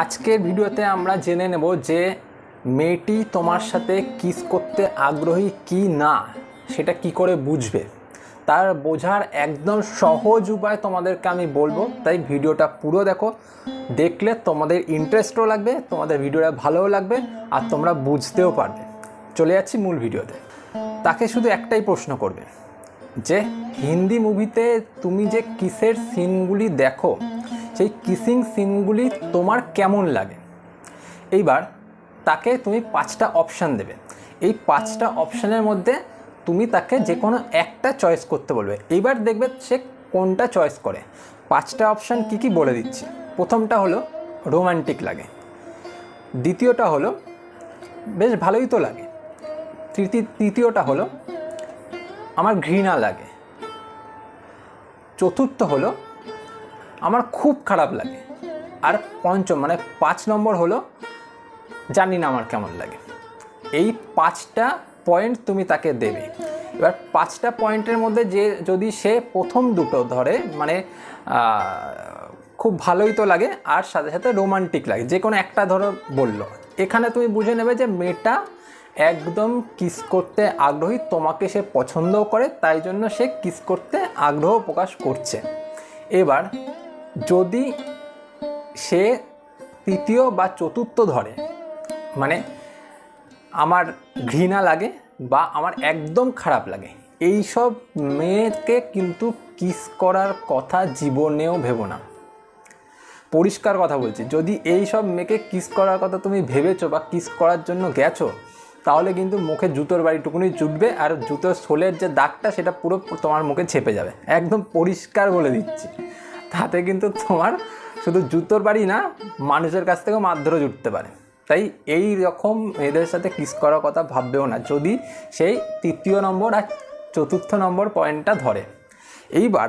আজকের ভিডিওতে আমরা জেনে নেব যে মেয়েটি তোমার সাথে কিস করতে আগ্রহী কি না, সেটা কি করে বুঝবে। তার বোঝার একদম সহজ উপায় তোমাদেরকে আমি বলব। তাই ভিডিওটা পুরো দেখো। দেখলে তোমাদের ইন্টারেস্টও লাগবে, তোমাদের ভিডিওটা ভালোও লাগবে, আর তোমরা বুঝতেও পারবে। চলে যাচ্ছি মূল ভিডিওতে। তাকে শুধু একটাই প্রশ্ন করবে। যে, হিন্দি মুভিতে তুমি যে কিসের সিনগুলি দেখো সেই কিসিং সিনগুলি তোমার কেমন লাগে? এইবার তাকে তুমি পাঁচটা অপশান দেবে। এই পাঁচটা অপশানের মধ্যে তুমি তাকে যে কোনো একটা চয়েস করতে বলবে। এইবার দেখবে সে কোনটা চয়েস করে। পাঁচটা অপশান কি কি বলে দিচ্ছি? প্রথমটা হলো রোমান্টিক লাগে। দ্বিতীয়টা হলো বেশ ভালোই তো লাগে। তৃতীয় তৃতীয়টা হলো আমার ঘৃণা লাগে। চতুর্থ হলো আমার খুব খারাপ লাগে। আর পঞ্চম মানে পাঁচ নম্বর হলো, জানি না আমার কেমন লাগে। এই পাঁচটা পয়েন্ট তুমি তাকে দেবে। এবার পাঁচটা পয়েন্টের মধ্যে যে যদি সে প্রথম দুটো ধরে মানে খুব ভালোই তো লাগে, আর সাথে সাথে রোমান্টিক লাগে। যে কোনো একটা ধরো বলল। এখানে তুমি বুঝে নেবে যে মেয়েটা একদম কিস করতে আগ্রহী, তোমাকে সে পছন্দও করে, তাই জন্য সে কিস করতে আগ্রহ প্রকাশ করছে। এবার যদি সে তৃতীয় বা চতুর্থ ধরে মানে আমার ঘৃণা লাগে বা আমার একদম খারাপ লাগে এই সব মেয়েকে কিন্তু কিস করার কথা জীবনেও ভেবো না। পরিষ্কার কথা বলছি, যদি এই সব মেয়েকে কিস করার কথা তুমি ভেবেছো বা কিস করার জন্য গেছো, তাহলে কিন্তু মুখে জুতোর বাড়িটুকুনি জুটবে আর জুতোর সোলের যে দাগটা সেটা পুরো তোমার মুখে ছেপে যাবে। একদম পরিষ্কার বলে দিচ্ছি। তাতে কিন্তু তোমার শুধু জুতোর বাড়ি না, মানুষের কাছ থেকেও মারধরও জুটতে পারে। তাই এই রকম এদের সাথে কিস করার কথা ভাববেও না। যদি সেই তৃতীয় নম্বর আর চতুর্থ নম্বর পয়েন্টটা ধরে। এইবার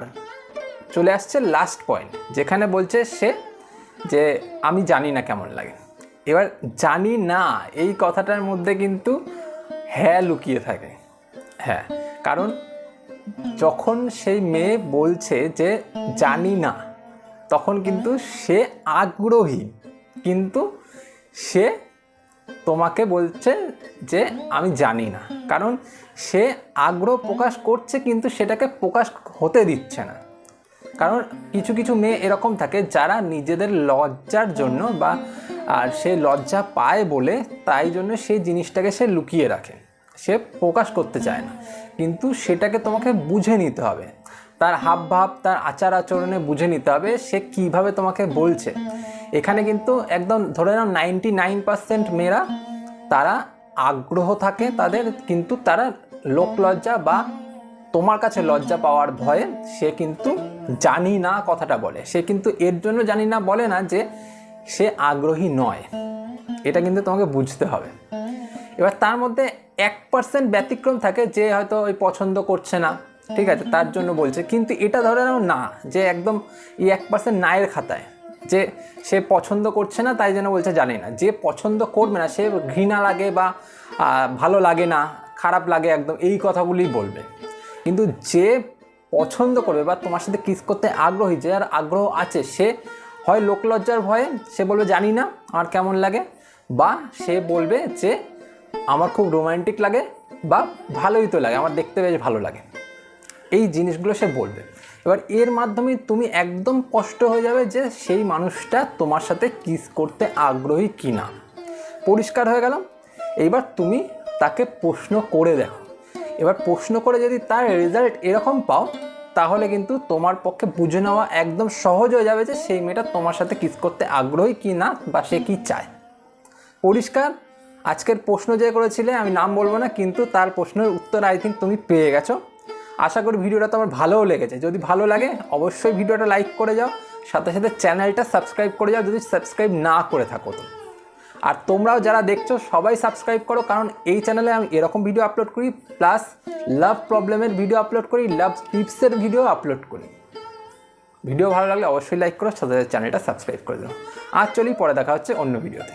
চলে আসছে লাস্ট পয়েন্ট যেখানে বলছে সে যে, আমি জানি না কেমন লাগে। এবার জানি না, এই কথাটার মধ্যে কিন্তু হ্যাঁ লুকিয়ে থাকে। হ্যাঁ কারণ যখন সেই মেয়ে বলছে যে, জানি না, তখন কিন্তু সে আগ্রহী। কিন্তু সে তোমাকে বলছে যে, আমি জানি না। কারণ সে আগ্রহ প্রকাশ করছে কিন্তু সেটাকে প্রকাশ হতে দিচ্ছে না। কারণ কিছু কিছু মেয়ে এরকম থাকে যারা নিজেদের লজ্জার জন্য বা, আর সে লজ্জা পায় বলে তাই জন্য সেই জিনিসটাকে সে লুকিয়ে রাখে। সে প্রকাশ করতে চায় না। কিন্তু সেটাকে তোমাকে বুঝে নিতে হবে। তার হাব ভাব তার আচার আচরণে বুঝে নিতে হবে সে কীভাবে তোমাকে বলছে। এখানে কিন্তু একদম ধরে নাও নাইনটি নাইন পার্সেন্ট মেয়েরা তারা আগ্রহ থাকে তাদের, কিন্তু তারা লোক লজ্জা বা তোমার কাছে লজ্জা পাওয়ার ভয়ে সে কিন্তু জানি না কথাটা বলে। সে কিন্তু এর জন্য জানি না বলে না যে সে আগ্রহী নয়। এটা কিন্তু তোমাকে বুঝতে হবে। এবার তার মধ্যে এক পার্সেন্ট ব্যতিক্রম থাকে যে হয়তো ওই পছন্দ করছে না। ঠিক আছে, তার জন্য বলছে। কিন্তু এটা ধরে নাও না, যে একদম এই এক পার্সেন্ট নায়ের খাতায়, যে সে পছন্দ করছে না, তাই জন্য বলছে জানি না। যে পছন্দ করবে না, সে ঘৃণা লাগে বা ভালো লাগে না, খারাপ লাগে একদম, এই কথাগুলি বলবে। কিন্তু যে পছন্দ করবে বা তোমার সাথে কিস করতে আগ্রহী, যে আর আগ্রহ আছে, সে হয় লোকলজ্জার ভয়ে, সে বলবে, জানি না, আমার কেমন লাগে। বা সে বলবে যে আমার খুব রোমান্টিক লাগে বা ভালোই তো লাগে, আমার দেখতে বেশ ভালো লাগে। এই জিনিসগুলো সে বলবে। এবার এর মাধ্যমে তুমি একদম কষ্ট হয়ে যাবে যে সেই মানুষটা তোমার সাথে কিস করতে আগ্রহী কি না পরিষ্কার হয়ে গেল এইবার তুমি তাকে প্রশ্ন করে দেখো। এবার প্রশ্ন করে যদি তার রেজাল্ট এরকম পাও, তাহলে কিন্তু তোমার পক্ষে বুঝে নেওয়া একদম সহজ হয়ে যাবে যে সেই মেয়েটা তোমার সাথে কিস করতে আগ্রহী কি না বা সে কি চায়। পরিষ্কার? আজকের প্রশ্ন যে করেছিলে, আমি নাম বলব না, কিন্তু তার প্রশ্নের উত্তর আই থিঙ্ক তুমি পেয়ে গেছো। আশা করি ভিডিওটা তোমার ভালোও লেগেছে। যদি ভালো লাগে, অবশ্যই ভিডিওটা লাইক করে যাও, সাথে সাথে চ্যানেলটা সাবস্ক্রাইব করে যাও, যদি সাবস্ক্রাইব না করে থাকো তো। আর তোমরাও যারা দেখছ, সবাই সাবস্ক্রাইব করো, কারণ এই চ্যানেলে আমি এরকম ভিডিও আপলোড করি প্লাস লাভ প্রবলেমের ভিডিও আপলোড করি লাভ টিপসের ভিডিও আপলোড করি। ভিডিও ভালো লাগলে অবশ্যই লাইক করো, সাথে সাথে চ্যানেলটা সাবস্ক্রাইব করে দাও। আর চলি, পরে দেখা হচ্ছে অন্য ভিডিওতে